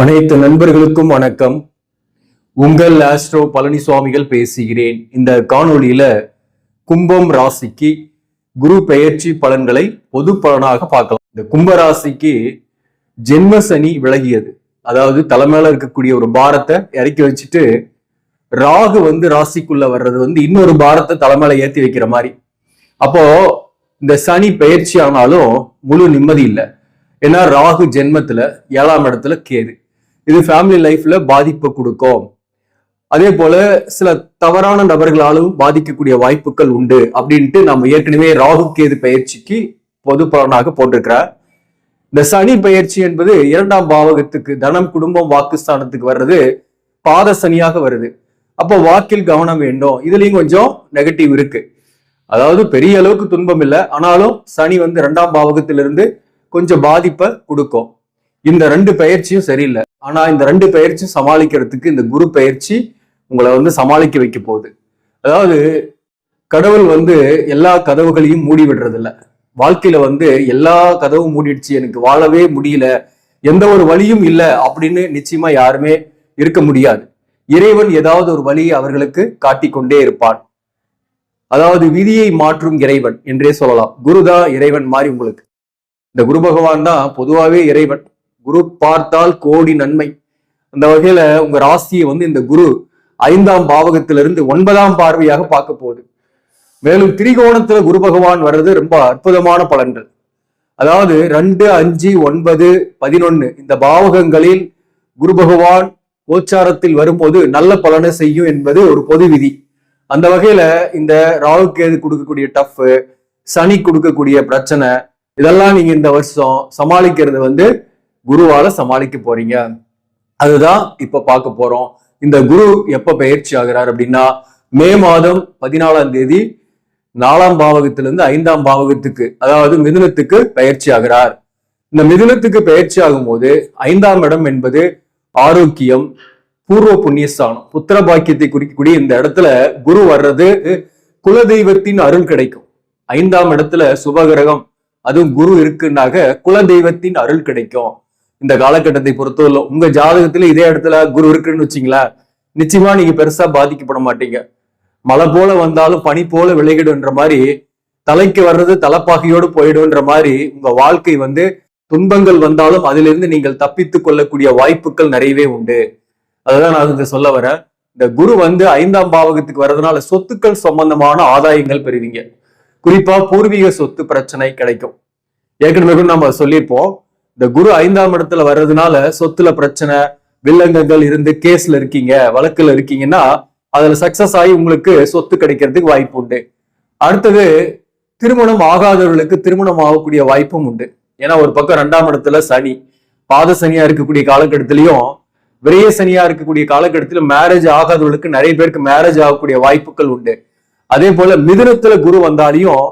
அனைத்து நண்பர்களுக்கும் வணக்கம். உங்கள் ஆஸ்ட்ரோ பழனிசுவாமிகள் பேசுகிறேன். இந்த காணொளியில கும்பம் ராசிக்கு குரு பெயர்ச்சி பலன்களை பொது பலனாக பார்க்கலாம். இந்த கும்ப ராசிக்கு ஜென்ம சனி விலகியது. அதாவது தலைமையில இருக்கக்கூடிய ஒரு பாரத்தை இறக்கி வச்சுட்டு ராகு வந்து ராசிக்குள்ள வர்றது வந்து இன்னொரு பாரத்தை தலைமையில ஏத்தி வைக்கிற மாதிரி. அப்போ இந்த சனி பெயர்ச்சி ஆனாலும் முழு நிம்மதி இல்லை. ஏன்னா ராகு ஜென்மத்துல ஏழாம் இடத்துல கேது. இது ஃபேமிலி லைஃப்ல பாதிப்பை கொடுக்கும். அதே போல சில தவறான நபர்களாலும் பாதிக்கக்கூடிய வாய்ப்புகள் உண்டு அப்படின்ட்டு நம்ம ஏற்கனவே ராகு கேது பயிற்சிக்கு பொது பலனாக போட்டிருக்கிறார். இந்த சனி பயிற்சி என்பது இரண்டாம் பாவகத்துக்கு தனம் குடும்பம் வாக்குஸ்தானத்துக்கு வர்றது பாத சனியாக வருது. அப்போ வாக்கில் கவனம் வேண்டும். இதுலயும் கொஞ்சம் நெகட்டிவ் இருக்கு. அதாவது பெரிய அளவுக்கு துன்பம் இல்லை. ஆனாலும் சனி வந்து இரண்டாம் பாவகத்திலிருந்து கொஞ்சம் பாதிப்பை கொடுக்கும். இந்த ரெண்டு பயிற்சியும் சரியில்லை. ஆனா இந்த ரெண்டு பயிற்சியும் சமாளிக்கிறதுக்கு இந்த குரு பயிற்சி உங்களை வந்து சமாளிக்க வைக்க போகுது. அதாவது கடவுள் வந்து எல்லா கதவுகளையும் மூடி விடுறதில்ல. வாழ்க்கையில வந்து எல்லா கதவும் மூடிடுச்சு எனக்கு வாழவே முடியல எந்த ஒரு வழியும் இல்லை அப்படின்னு நிச்சயமா யாருமே இருக்க முடியாது. இறைவன் ஏதாவது ஒரு வழியை அவர்களுக்கு காட்டிக்கொண்டே இருப்பான். அதாவது விதியை மாற்றும் இறைவன் என்றே சொல்லலாம். குருதான் இறைவன் மாதிரி உங்களுக்கு. இந்த குரு பகவான் தான் பொதுவாகவே இறைவன். குரு பார்த்தால் கோடி நன்மை. அந்த வகையில உங்க ராசியை வந்து இந்த குரு ஐந்தாம் பாவகத்திலிருந்து ஒன்பதாம் பார்வையாக பார்க்க போகுது. மேலும் திரிகோணத்துல குரு பகவான் வர்றது ரொம்ப அற்புதமான பலன்கள். அதாவது ரெண்டு அஞ்சு ஒன்பது பதினொன்னு இந்த பாவகங்களில் குரு பகவான் கோச்சாரத்தில் வரும்போது நல்ல பலனை செய்யும் என்பது ஒரு பொது விதி. அந்த வகையில இந்த ராகு கேது கொடுக்கக்கூடிய டஃப் சனி கொடுக்கக்கூடிய பிரச்சனை இதெல்லாம் நீங்க இந்த வருஷம் சமாளிக்கிறது வந்து குருவால சமாளிக்க போறீங்க. அதுதான் இப்ப பார்க்க போறோம். இந்த குரு எப்ப பயிற்சி ஆகிறார் அப்படின்னா மே மாதம் பதினாலாம் தேதி நாலாம் பாவகத்திலிருந்து ஐந்தாம் பாவகத்துக்கு அதாவது மிதுனத்துக்கு பயிற்சி ஆகிறார். இந்த மிதுனத்துக்கு பயிற்சி ஆகும் போது ஐந்தாம் இடம் என்பது ஆரோக்கியம் பூர்வ புண்ணியஸ்தானம் புத்திர பாக்கியத்தை குறிக்கக்கூடிய இந்த இடத்துல குரு வர்றது குலதெய்வத்தின் அருள் கிடைக்கும். ஐந்தாம் இடத்துல சுபகிரகம் அதுவும் குரு இருக்குன்னாக குலதெய்வத்தின் அருள் கிடைக்கும். இந்த காலகட்டத்தை பொறுத்தவரை உங்க ஜாதகத்துல இதே இடத்துல குரு இருக்குன்னு வச்சுங்களேன் நிச்சயமா நீங்க பெருசா பாதிக்கப்பட மாட்டீங்க. மழை போல வந்தாலும் பனி போல விலகிடுன்ற மாதிரி தலைக்கு வர்றது தலைப்பாகையோடு போயிடுன்ற மாதிரி உங்க வாழ்க்கை வந்து துன்பங்கள் வந்தாலும் அதிலிருந்து நீங்கள் தப்பித்துக் கொள்ளக்கூடிய வாய்ப்புகள் நிறையவே உண்டு. அதுதான் நான் இங்க சொல்ல வரேன். இந்த குரு வந்து ஐந்தாம் பாவகத்துக்கு வர்றதுனால சொத்துக்கள் சம்பந்தமான ஆதாயங்கள் பெறுவீங்க. குறிப்பா பூர்வீக சொத்து பிரச்சனை கிடைக்கும். ஏற்கனவே கூட நம்ம சொல்லியிருப்போம். இந்த குரு ஐந்தாம் இடத்துல வர்றதுனால சொத்துல பிரச்சனை வில்லங்கங்கள் இருந்து கேஸ்ல இருக்கீங்க வழக்குல இருக்கீங்கன்னா அதுல சக்சஸ் ஆகி உங்களுக்கு சொத்து கிடைக்கிறதுக்கு வாய்ப்பு உண்டு. அடுத்தது திருமணம் ஆகாதவர்களுக்கு திருமணம் ஆகக்கூடிய வாய்ப்பும் உண்டு. ஏன்னா ஒரு பக்கம் ரெண்டாம் இடத்துல சனி. பாத சனியா இருக்கக்கூடிய காலகட்டத்திலையும் விரைய சனியா இருக்கக்கூடிய காலகட்டத்தில் மேரேஜ் ஆகாதவர்களுக்கு நிறைய பேருக்கு மேரேஜ் ஆகக்கூடிய வாய்ப்புகள் உண்டு. அதே போல மிதுனத்துல குரு வந்தாலையும்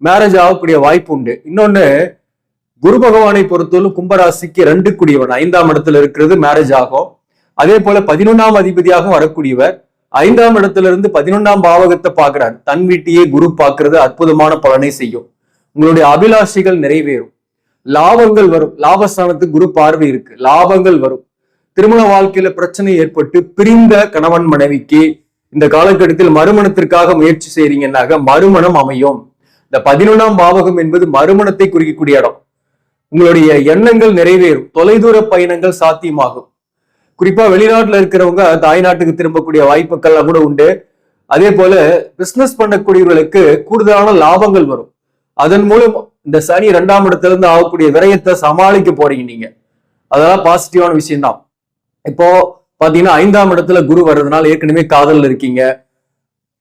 மேரேஜ் ஆகக்கூடிய வாய்ப்பு உண்டு. இன்னொன்னு குரு பகவானை பொறுத்தவரை கும்பராசிக்கு ரெண்டு குடியவன். ஐந்தாம் இடத்துல இருக்கிறது மேரேஜ் ஆகும். அதே போல பதினொன்னாம் அதிபதியாகவும் வரக்கூடியவர் ஐந்தாம் இடத்துல இருந்து பதினொன்னாம் பாவகத்தை பார்க்கிறார். தன் வீட்டையே குரு பார்க்கறது அற்புதமான பலனை செய்யும். உங்களுடைய அபிலாஷைகள் நிறைவேறும். லாபங்கள் வரும். லாபஸ்தானத்துக்கு குரு பார்வை இருக்கு. லாபங்கள் வரும். திருமண வாழ்க்கையில பிரச்சனை ஏற்பட்டு பிரிந்த கணவன் மனைவிக்கு இந்த காலகட்டத்தில் மறுமணத்திற்காக முயற்சி செய்றீங்கன்னாக மறுமணம் அமையும். இந்த பதினொன்றாம் பாவகம் என்பது மறுமணத்தை குறிக்கக்கூடிய இடம். உங்களுடைய எண்ணங்கள் நிறைவேறும். தொலைதூர பயணங்கள் சாத்தியமாகும். குறிப்பா வெளிநாட்டுல இருக்கிறவங்க தாய்நாட்டுக்கு திரும்பக்கூடிய வாய்ப்புகள்லாம் கூட உண்டு. அதே போல பிசினஸ் பண்ணக்கூடியவர்களுக்கு கூடுதலான லாபங்கள் வரும். அதன் மூலம் இந்த சனி இரண்டாம் இடத்துல இருந்து ஆகக்கூடிய விரயத்தை சமாளிக்க போறீங்க நீங்க. அதெல்லாம் பாசிட்டிவான விஷயம் தான் இப்போ பாத்தீங்கன்னா ஐந்தாம் இடத்துல குரு வர்றதுனால ஏற்கனவே காதல் இருக்கீங்க.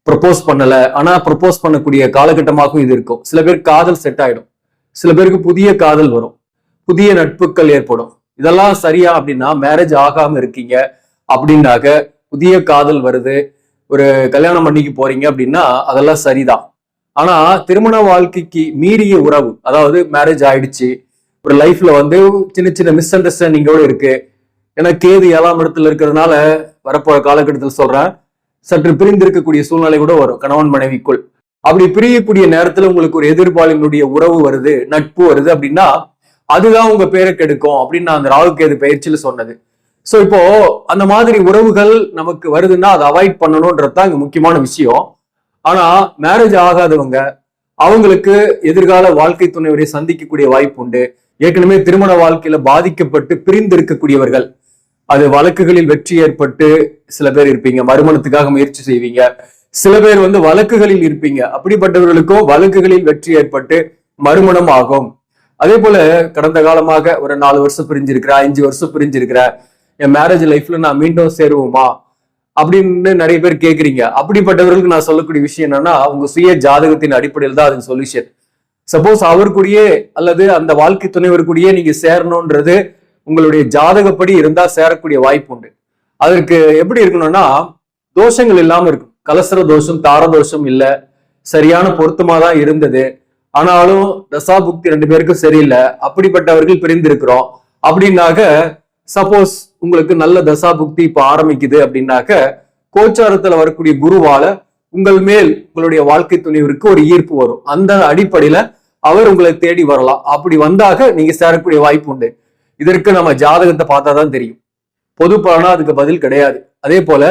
ப்ரப்போஸ் பண்ணல. ஆனா ப்ரப்போஸ் பண்ணக்கூடிய காலகட்டமாகவும் இது இருக்கும். சில பேர் காதல் செட் ஆயிடும். சில பேருக்கு புதிய காதல் வரும். புதிய நட்புகள் ஏற்படும். இதெல்லாம் சரியா அப்படின்னா மேரேஜ் ஆகாம இருக்கீங்க அப்படின்னாக்க புதிய காதல் வருது. ஒரு கல்யாணம் பண்ணிக்கு போறீங்க அப்படின்னா அதெல்லாம் சரிதான். ஆனா திருமண வாழ்க்கைக்கு மீறிய உறவு அதாவது மேரேஜ் ஆயிடுச்சு. ஒரு லைஃப்ல வந்து சின்ன சின்ன மிஸ் அண்டர்ஸ்டாண்டிங்கோட இருக்கு. ஏன்னா கேது ஏழாம் இடத்துல இருக்கிறதுனால வரப்போற காலகட்டத்தில் சொல்றேன் சற்று பிரிந்து இருக்கக்கூடிய சூழ்நிலை கூட வரும் கணவன் மனைவிக்குள். அப்படி பிரியக்கூடிய நேரத்துல உங்களுக்கு ஒரு எதிர்பாலினுடைய உறவு வருது நட்பு வருது அப்படின்னா அதுதான் உங்க பேரை கெடுக்கும் அப்படின்னு நான் அந்த ராகு கேது பயிற்சியில சொன்னது. ஸோ இப்போ அந்த மாதிரி உறவுகள் நமக்கு வருதுன்னா அதை அவாய்ட் பண்ணணும்ன்றது தான் இங்க முக்கியமான விஷயம். ஆனா மேரேஜ் ஆகாதவங்க அவங்களுக்கு எதிர்கால வாழ்க்கை துணைவரை சந்திக்கக்கூடிய வாய்ப்பு உண்டு. ஏற்கனவே திருமண வாழ்க்கையில பாதிக்கப்பட்டு பிரிந்து இருக்கக்கூடியவர்கள் அது வழக்குகளில் வெற்றி ஏற்பட்டு சில பேர் இருப்பீங்க மறுமணத்துக்காக முயற்சி செய்வீங்க. சில பேர் வந்து வழக்குகளில் இருப்பீங்க. அப்படிப்பட்டவர்களுக்கும் வழக்குகளில் வெற்றி ஏற்பட்டு மறுமணம் ஆகும். அதே போல கடந்த காலமாக ஒரு நாலு வருஷம் பிரிஞ்சிருக்கிற அஞ்சு வருஷம் பிரிஞ்சிருக்கிற. என் மேரேஜ் லைஃப்ல நான் மீண்டும் சேருவோமா? அப்படின்னு நிறைய பேர் கேக்குறீங்க. அப்படிப்பட்டவர்களுக்கு நான் சொல்லக்கூடிய விஷயம் என்னன்னா அவங்க சுய ஜாதகத்தின் அடிப்படையில் தான் அதுக்கு சொல்யூஷன் சப்போஸ் அவருக்குடியே அல்லது அந்த வாழ்க்கை துணைவருக்குடியே நீங்க சேரணும்ன்றது உங்களுடைய ஜாதகப்படி இருந்தா சேரக்கூடிய வாய்ப்பு உண்டு. அதற்கு எப்படி இருக்கணும்னா தோஷங்கள் இல்லாம இருக்கும். கலசர தோஷம் தார தோஷம் இல்ல. சரியான பொருத்தமா தான் இருந்தது. ஆனாலும் தசாபுக்தி ரெண்டு பேருக்கும் சரியில்லை. அப்படிப்பட்டவர்கள் பிரிந்திருக்கிறோம். அப்படின்னாக்க சப்போஸ் உங்களுக்கு நல்ல தசாபுக்தி இப்ப ஆரம்பிக்குது அப்படின்னாக்க கோச்சாரத்துல வரக்கூடிய குருவால உங்கள் மேல் உங்களுடைய வாழ்க்கை துணிவிற்கு ஒரு ஈர்ப்பு வரும். அந்த அடிப்படையில அவர் உங்களை தேடி வரலாம். அப்படி வந்தாக நீங்க சேரக்கூடிய வாய்ப்பு உண்டு. இதற்கு நம்ம ஜாதகத்தை பார்த்தா தான் தெரியும். பொது பலனா அதுக்கு பதில் கிடையாது. அதே போல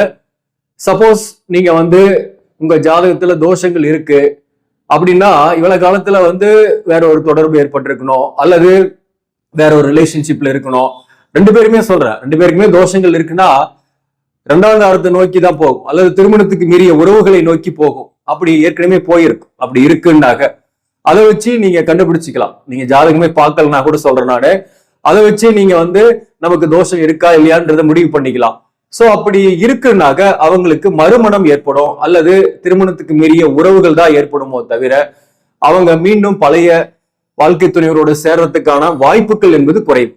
சப்போஸ் நீங்க வந்து உங்க ஜாதகத்துல தோஷங்கள் இருக்கு. அப்படின்னா இவ்வளவு காலத்துல வந்து வேற ஒரு தொடர்பு ஏற்பட்டிருக்கணும் அல்லது வேற ஒரு ரிலேஷன்ஷிப்ல இருக்கணும். ரெண்டு பேருமே சொல்றேன். ரெண்டு பேருக்குமே தோஷங்கள் இருக்குன்னா ரெண்டாவது காலத்தை நோக்கி தான் போகும். அல்லது திருமணத்துக்கு மீறிய உறவுகளை நோக்கி போகும். அப்படி ஏற்கனவே போயிருக்கும். அப்படி இருக்குன்னாக்க அதை வச்சு நீங்க கண்டுபிடிச்சிக்கலாம். நீங்க ஜாதகமே பார்க்கலன்னா கூட சொல்றேன் நானு. அதை வச்சு நீங்க வந்து நமக்கு தோஷம் இருக்கா இல்லையான்றதை முடிவு பண்ணிக்கலாம். சோ அப்படி இருக்குனாக்க அவங்களுக்கு மறுமணம் ஏற்படும் அல்லது திருமணத்துக்கு மீறிய உறவுகள் தான் ஏற்படுமோ தவிர அவங்க மீண்டும் பழைய வாழ்க்கை துணைவரோட சேர்றதுக்கான வாய்ப்புகள் என்பது குறைவு.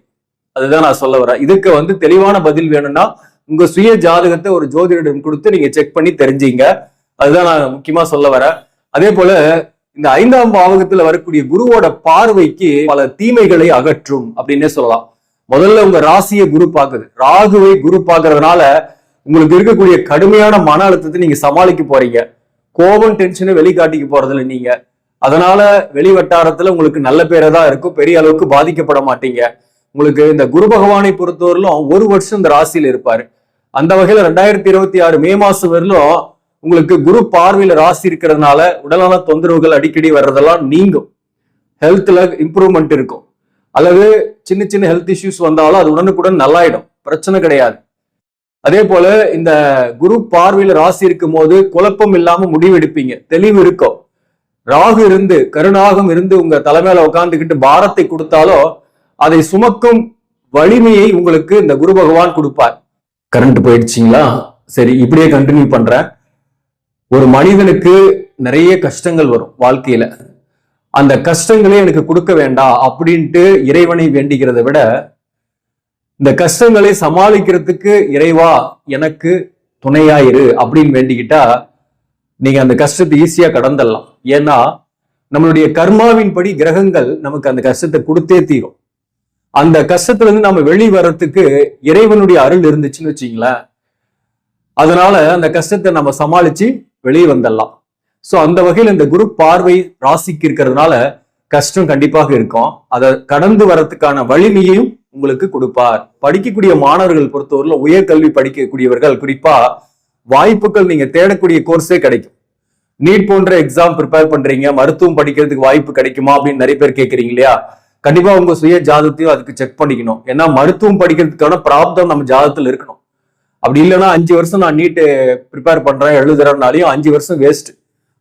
அதுதான் நான் சொல்ல வரேன். இதுக்கு வந்து தெளிவான பதில் வேணும்னா உங்க சுய ஜாதகத்தை ஒரு ஜோதிடரிடம் கொடுத்து நீங்க செக் பண்ணி தெரிஞ்சீங்க. அதுதான் நான் முக்கியமா சொல்ல வரேன். அதே போல இந்த ஐந்தாம் பாவகத்துல வரக்கூடிய குருவோட பார்வைக்கு பல தீமைகளை அகற்றும் அப்படின்னே சொல்லலாம். முதல்ல உங்க ராசியை குரு பாக்குது ராகுவை குரு பாக்குறதுனால உங்களுக்கு இருக்கக்கூடிய கடுமையான மன அழுத்தத்தை நீங்க சமாளிக்க போறீங்க. கோபம் டென்ஷனை வெளிக்காட்டிக்க போறதில்ல நீங்க. அதனால வெளி வட்டாரத்துல உங்களுக்கு நல்ல பேரை தான் இருக்கும். பெரிய அளவுக்கு பாதிக்கப்பட மாட்டீங்க. உங்களுக்கு இந்த குரு பகவானை பொறுத்தவரையிலும் ஒரு வருஷம் இந்த ராசியில இருப்பாரு. அந்த வகையில ரெண்டாயிரத்தி இருபத்தி ஆறு மே மாசம் வரலும் உங்களுக்கு குரு பார்வையில ராசி இருக்கிறதுனால உடல்நல தொந்தரவுகள் அடிக்கடி வர்றதெல்லாம் நீங்கும். ஹெல்த்ல இம்ப்ரூவ்மெண்ட் இருக்கும். அல்லது சின்ன சின்ன ஹெல்த் இஷ்யூஸ் வந்தாலும் அது உடனுக்குடன் நல்லாயிடும். பிரச்சனை கிடையாது. அதே போல இந்த குரு பார்வையில ராசி இருக்கும் போது குழப்பம் இல்லாம முடிவெடுப்பீங்க. தெளிவு இருக்கும் ராகு இருந்து கருணாகம் இருந்து உங்க தலைமையில உட்காந்துக்கிட்டு பாரத்தை கொடுத்தாலோ அதை சுமக்கும் வலிமையை உங்களுக்கு இந்த குரு பகவான் கொடுப்பார். கரண்ட் போயிடுச்சிங்களா? சரி இப்படியே கண்டினியூ பண்றேன். ஒரு மனிதனுக்கு நிறைய கஷ்டங்கள் வரும் வாழ்க்கையில. அந்த கஷ்டங்களே எனக்கு கொடுக்க வேண்டாம் அப்படின்ட்டு இறைவனை வேண்டிக்கிறதை விட இந்த கஷ்டங்களை சமாளிக்கிறதுக்கு இறைவா எனக்கு துணையாயிரு அப்படின்னு வேண்டிக்கிட்டா நீங்க அந்த கஷ்டத்தை ஈஸியா கடந்துடலாம். ஏன்னா நம்மளுடைய கர்மாவின்படி கிரகங்கள் நமக்கு அந்த கஷ்டத்தை கொடுத்தே தீரும். அந்த கஷ்டத்துல இருந்து நம்ம வெளி வர்றதுக்கு இறைவனுடைய அருள் இருந்துச்சுன்னு வச்சுங்களேன் அதனால அந்த கஷ்டத்தை நம்ம சமாளிச்சு வெளியே வந்துடலாம். ஸோ அந்த வகையில் இந்த குரு பார்வை ராசிக்கு இருக்கிறதுனால கஷ்டம் கண்டிப்பாக இருக்கும். அதை கடந்து வரத்துக்கான வலிமையையும் உங்களுக்கு கொடுப்பார். படிக்கக்கூடிய மாணவர்கள் பொறுத்தவரையில் உயர்கல்வி படிக்கக்கூடியவர்கள் குறிப்பா வாய்ப்புகள் நீங்க தேடக்கூடிய கோர்ஸே கிடைக்கும். நீட் போன்ற எக்ஸாம் ப்ரிப்பேர் பண்றீங்க மருத்துவம் படிக்கிறதுக்கு வாய்ப்பு கிடைக்குமா அப்படின்னு நிறைய பேர் கேட்கறீங்க இல்லையா? கண்டிப்பா உங்க சுய ஜாதகத்தையும் அதுக்கு செக் பண்ணிக்கணும். ஏன்னா மருத்துவம் படிக்கிறதுக்கான பிராப்தம் நம்ம ஜாதத்தில் இருக்கணும். அப்படி இல்லைன்னா அஞ்சு வருஷம் நான் நீட்டு ப்ரிப்பேர் பண்றேன் எழுதுறேன்னாலையும் அஞ்சு வருஷம் வேஸ்ட்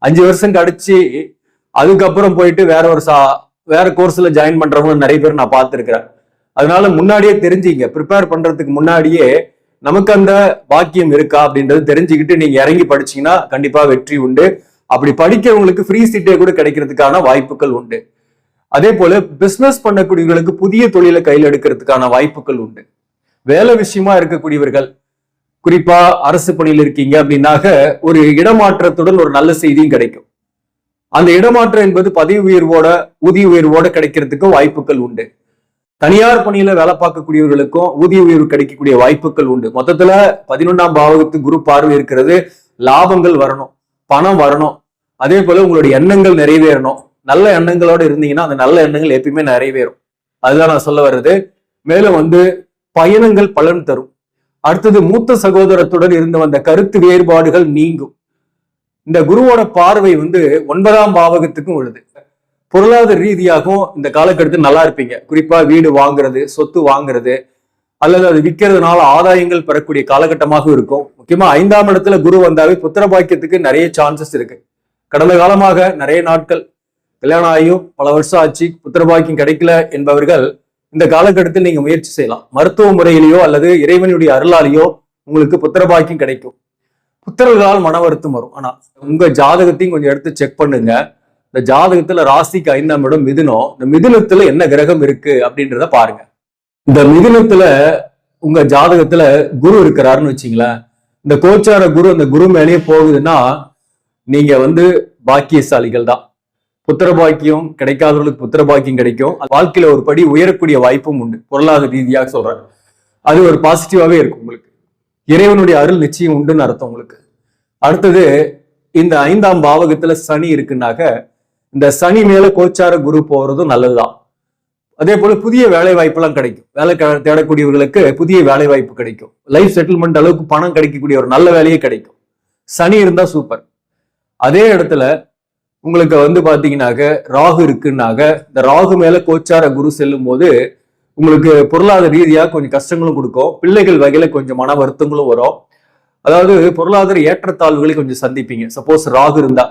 அஞ்சு வருஷம் கழிச்சு அதுக்கப்புறம் போயிட்டு வேற ஒரு சா வேற கோர்ஸ்ல ஜாயின் பண்றவங்க நிறைய பேர் நான் பார்த்துருக்கிறேன். அதனால முன்னாடியே தெரிஞ்சுங்க. ப்ரிப்பேர் பண்றதுக்கு முன்னாடியே நமக்கு அந்த பாக்கியம் இருக்கா அப்படின்றது தெரிஞ்சுக்கிட்டு நீங்க இறங்கி படிச்சீங்கன்னா கண்டிப்பா வெற்றி உண்டு. அப்படி படிக்கிறவங்களுக்கு ஃப்ரீ சீட்டே கூட கிடைக்கிறதுக்கான வாய்ப்புகள் உண்டு. அதே போல பிசினஸ் பண்ணக்கூடியவர்களுக்கு புதிய தொழிலை கையில் எடுக்கிறதுக்கான வாய்ப்புகள் உண்டு. வேலை விஷயமா இருக்கக்கூடியவர்கள் குறிப்பா அரசு பணியில் இருக்கீங்க அப்படின்னாக ஒரு இடமாற்றத்துடன் ஒரு நல்ல செய்தியும் கிடைக்கும். அந்த இடமாற்றம் என்பது பதவி உயர்வோட ஊதிய உயர்வோட கிடைக்கிறதுக்கும் வாய்ப்புகள் உண்டு. தனியார் பணியில வேலை பார்க்கக்கூடியவர்களுக்கும் ஊதிய உயர்வு கிடைக்கக்கூடிய வாய்ப்புகள் உண்டு. மொத்தத்துல பதினொன்றாம் பாவகத்து குரு பார்வை இருக்கிறது லாபங்கள் வரணும் பணம் வரணும். அதே போல உங்களுடைய எண்ணங்கள் நிறைவேறணும். நல்ல எண்ணங்களோட இருந்தீங்கன்னா அந்த நல்ல எண்ணங்கள் எப்பயுமே நிறைவேறும். அதுதான் நான் சொல்ல வர்றது. மேலும் வந்து பயணங்கள் பலன் தரும். அடுத்தது மூத்த சகோதரத்துடன் இருந்து வந்த கருத்து வேறுபாடுகள் நீங்கும். இந்த குருவோட பார்வை வந்து ஒன்பதாம் பாவகத்துக்கும் உள்ளது. பொருளாதார ரீதியாகவும் இந்த காலகட்டத்தில் நல்லா இருப்பீங்க. குறிப்பா வீடு வாங்குறது சொத்து வாங்குறது அல்லது அது விற்கிறதுனால ஆதாயங்கள் பெறக்கூடிய காலகட்டமாக இருக்கும். முக்கியமா ஐந்தாம் இடத்துல குரு வந்தாவே புத்திர பாக்கியத்துக்கு நிறைய சான்சஸ் இருக்கு. கடந்த காலமாக நிறைய நாட்கள் கல்யாணம் ஆகியும் பல வருஷம் ஆச்சு புத்திர பாக்கியம் கிடைக்கல என்பவர்கள் இந்த காலகட்டத்தில் நீங்க முயற்சி செய்யலாம். மருத்துவ முறையிலேயோ அல்லது இறைவனுடைய அருளாலேயோ உங்களுக்கு புத்திரபாக்கியம் கிடைக்கும். புத்திரர்களால் மன வருத்தம் வரும். ஆனா உங்க ஜாதகத்தையும் கொஞ்சம் எடுத்து செக் பண்ணுங்க. இந்த ஜாதகத்துல ராசிக்கு ஐந்தாம் இடம் மிதுனம். இந்த மிதுனத்துல என்ன கிரகம் இருக்கு அப்படின்றத பாருங்க. இந்த மிதுனத்துல உங்க ஜாதகத்துல குரு இருக்கிறாருன்னு வச்சுங்களேன். இந்த கோச்சார குரு அந்த குரு மேலேயே போகுதுன்னா நீங்க வந்து பாக்கியசாலிகள் தான் புத்திர பாக்கியம் கிடைக்காதவர்களுக்கு புத்திர பாக்கியம் கிடைக்கும் வாழ்க்கையில ஒரு படி உயரக்கூடிய வாய்ப்பும் உண்டு. பொருளாதார ரீதியாக சொல்றேன். அது ஒரு பாசிட்டிவாவே இருக்கும் உங்களுக்கு. இறைவனுடைய அருள் நிச்சயம் உண்டுன்னு அர்த்தம் உங்களுக்கு. அடுத்தது இந்த ஐந்தாம் பாவகத்துல சனி இருக்குன்னாக்க இந்த சனி மேல கோச்சார குரு போறதும் நல்லதுதான். அதே போல புதிய வேலை வாய்ப்பெல்லாம் கிடைக்கும். வேலை தேடக்கூடியவர்களுக்கு புதிய வேலை வாய்ப்பு கிடைக்கும். லைஃப் செட்டில்மெண்ட் அளவுக்கு பணம் கிடைக்கக்கூடிய ஒரு நல்ல வேலையே கிடைக்கும். சனி இருந்தா சூப்பர் அதே இடத்துல உங்களுக்கு வந்து பாத்தீங்கன்னாக்க ராகு இருக்குன்னாக்க இந்த ராகு மேல கோச்சார குரு செல்லும் போது உங்களுக்கு பொருளாதார ரீதியா கொஞ்சம் கஷ்டங்களும் கொடுக்கும். பிள்ளைகள் வகையில கொஞ்சம் மன வருத்தங்களும் வரும். அதாவது பொருளாதார ஏற்றத்தாழ்வுகளை கொஞ்சம் சந்திப்பீங்க. சப்போஸ் ராகு இருந்தா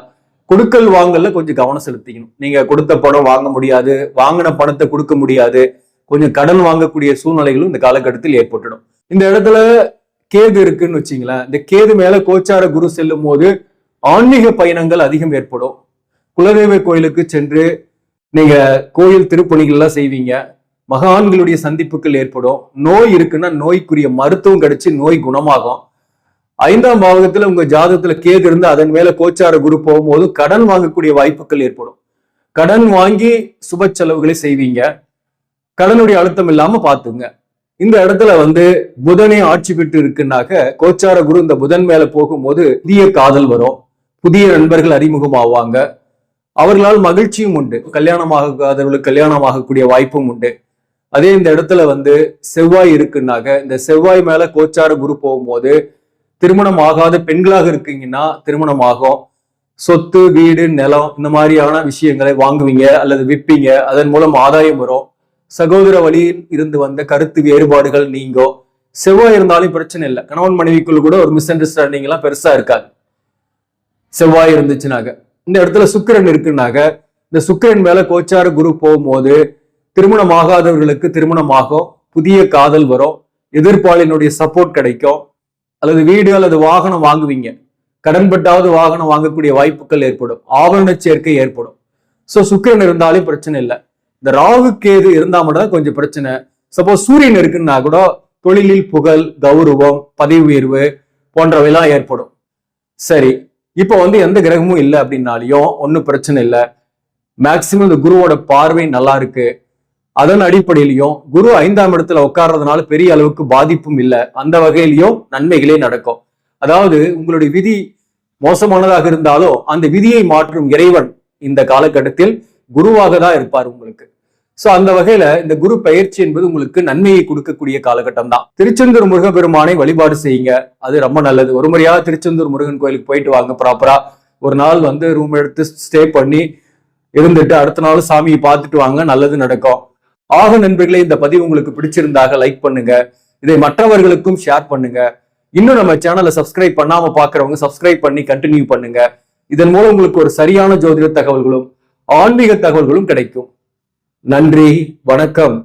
கொடுக்கல் வாங்கல கொஞ்சம் கவனம் செலுத்திக்கணும். நீங்க கொடுத்த பணம் வாங்க முடியாது வாங்கின பணத்தை கொடுக்க முடியாது. கொஞ்சம் கடன் வாங்கக்கூடிய சூழ்நிலைகளும் இந்த காலகட்டத்தில் ஏற்பட்டுடும். இந்த இடத்துல கேது இருக்குன்னு வச்சுங்களேன். இந்த கேது மேல கோச்சார குரு செல்லும் போது ஆன்மீக பயணங்கள் அதிகம் ஏற்படும். குலதெய்வ கோயிலுக்கு சென்று நீங்க கோயில் திருப்பணிகள்லாம் செய்வீங்க. மகான்களுடைய சந்திப்புகள் ஏற்படும். நோய் இருக்குன்னா நோய்க்குரிய மருத்துவம் கிடைச்சு நோய் குணமாகும். ஐந்தாம் பாவகத்துல உங்க ஜாதகத்துல கேது இருந்து அதன் மேல கோச்சார குரு போகும்போது கடன் வாங்கக்கூடிய வாய்ப்புகள் ஏற்படும். கடன் வாங்கி சுப செலவுகளை செய்வீங்க. கடனுடைய அழுத்தம் இல்லாம பாத்துங்க இந்த இடத்துல வந்து புதனே ஆட்சி பெற்று இருக்குன்னாக்க கோச்சார குரு இந்த புதன் மேல போகும்போது புதிய காதல் வரும். புதிய நண்பர்கள் அறிமுகமாவாங்க. அவர்களால் மகிழ்ச்சியும் உண்டு. கல்யாணமாகாதவர்களுக்கு கல்யாணம் ஆகக்கூடிய வாய்ப்பும் உண்டு. அதே இந்த இடத்துல வந்து செவ்வாய் இருக்குன்னாக்க இந்த செவ்வாய் மேல கோச்சார குரு போகும்போது திருமணம் ஆகாத பெண்களாக இருக்கீங்கன்னா திருமணம் ஆகும் சொத்து வீடு நிலம் இந்த மாதிரியான விஷயங்களை வாங்குவீங்க அல்லது விற்பீங்க. அதன் மூலம் ஆதாயம் வரும். சகோதர வழியில் இருந்து வந்த கருத்து வேறுபாடுகள் நீங்கோ. செவ்வாய் இருந்தாலும் பிரச்சனை இல்லை. கணவன் மனைவிக்குள்ள கூட ஒரு மிஸ் அண்டர்ஸ்டாண்டிங் எல்லாம் பெருசா இருக்காது. செவ்வாய் இருந்துச்சுனாக்க இந்த இடத்துல சுக்கிரன் இருக்குனாக்க இந்த சுக்கிரன் மேல கோச்சார குரு போகும்போது திருமணம் ஆகாதவர்களுக்கு திருமணம் ஆகும் புதிய காதல் வரும் எதிர்ப்பாளினுடைய சப்போர்ட் கிடைக்கும் அல்லது வீடு அல்லது வாகனம் வாங்குவீங்க. கடன்பட்டாவது வாகனம் வாங்கக்கூடிய வாய்ப்புகள் ஏற்படும் ஆவரண சேர்க்கை ஏற்படும். ஸோ சுக்கிரன் இருந்தாலும் பிரச்சனை இல்லை. இந்த ராகு கேது இருந்தா மட்டும் தான் கொஞ்சம் பிரச்சனை. சப்போஸ் சூரியன் இருக்குன்னா கூட தொழிலில் புகழ் கௌரவம் பதவி உயர்வு போன்றவையெல்லாம் ஏற்படும். சரி இப்போ வந்து எந்த கிரகமும் இல்லை அப்படின்னாலையும் ஒன்றும் பிரச்சனை இல்லை. மேக்சிமம் இந்த குருவோட பார்வை நல்லா இருக்கு. அதன் அடிப்படையிலையும் குரு ஐந்தாம் இடத்துல உட்கார்றதுனால பெரிய அளவுக்கு பாதிப்பும் இல்லை. அந்த வகையிலையும் நன்மைகளே நடக்கும். அதாவது உங்களுடைய விதி மோசமானதாக இருந்தாலும் அந்த விதியை மாற்றும் இறைவன் இந்த காலகட்டத்தில் குருவாக தான் இருப்பார் உங்களுக்கு. சோ அந்த வகையில இந்த குரு பயிற்சி என்பது உங்களுக்கு நன்மையை கொடுக்கக்கூடிய காலகட்டம் தான் திருச்செந்தூர் முருகப்பெருமானை வழிபாடு செய்யுங்க. அது ரொம்ப நல்லது. ஒரு முறையாக திருச்செந்தூர் முருகன் கோயிலுக்கு போயிட்டு வாங்க ப்ராப்பரா ஒரு நாள் வந்து ரூம் எடுத்து ஸ்டே பண்ணி இருந்துட்டு அடுத்த நாள் சாமியை பார்த்துட்டு வாங்க நல்லது நடக்கும். ஆக நண்பர்களே இந்த பதிவு உங்களுக்கு பிடிச்சிருந்தாக லைக் பண்ணுங்க. இதை மற்றவர்களுக்கும் ஷேர் பண்ணுங்க. இன்னும் நம்ம சேனலை சப்ஸ்கிரைப் பண்ணாம பாக்குறவங்க சப்ஸ்கிரைப் பண்ணி கண்டினியூ பண்ணுங்க. இதன் மூலம் உங்களுக்கு ஒரு சரியான ஜோதிட தகவல்களும் ஆன்மீக தகவல்களும் கிடைக்கும். நன்றி வணக்கம்.